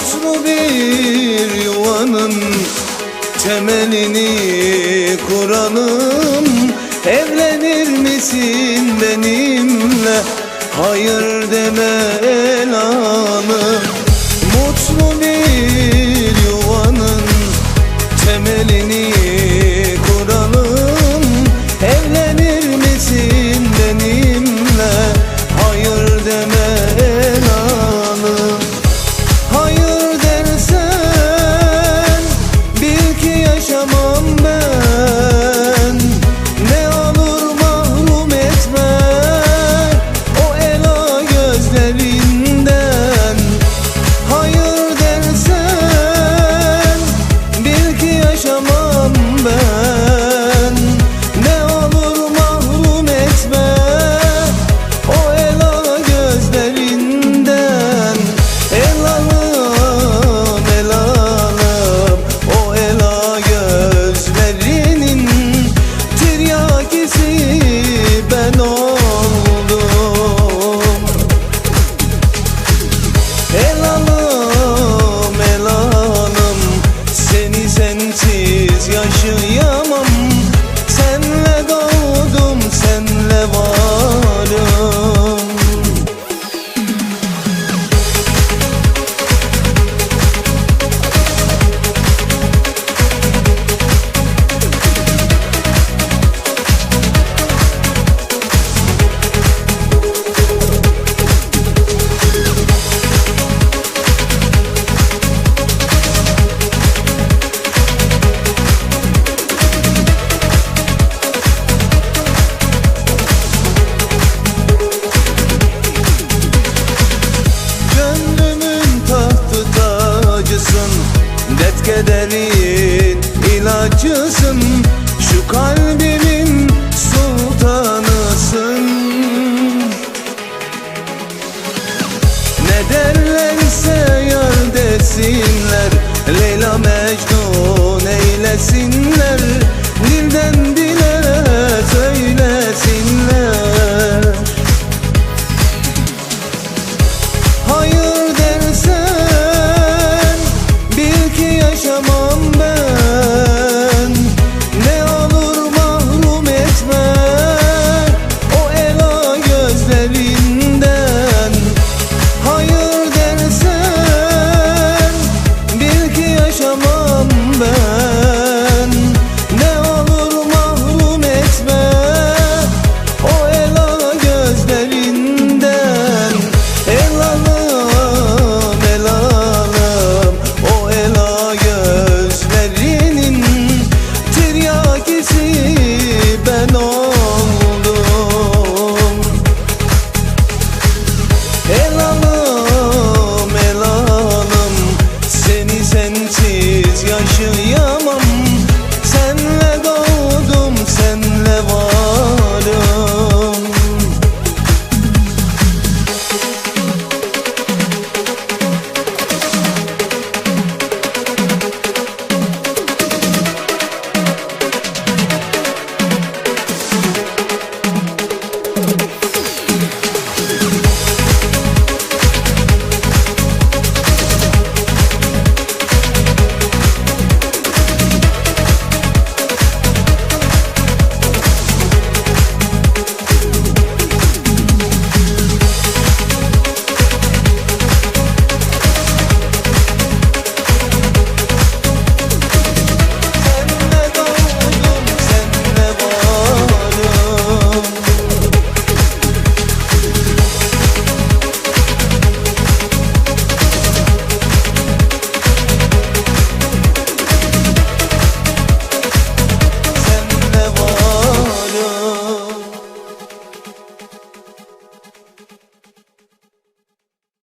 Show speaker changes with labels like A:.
A: mutlu bir yuvanın Temelini kuralım. Evlenir misin benimle? Hayır deme el alım yaşayan tacısın Şu kalbimin sultanısın. Ne derlerse yar desinler Leyla Mecnun eylesin.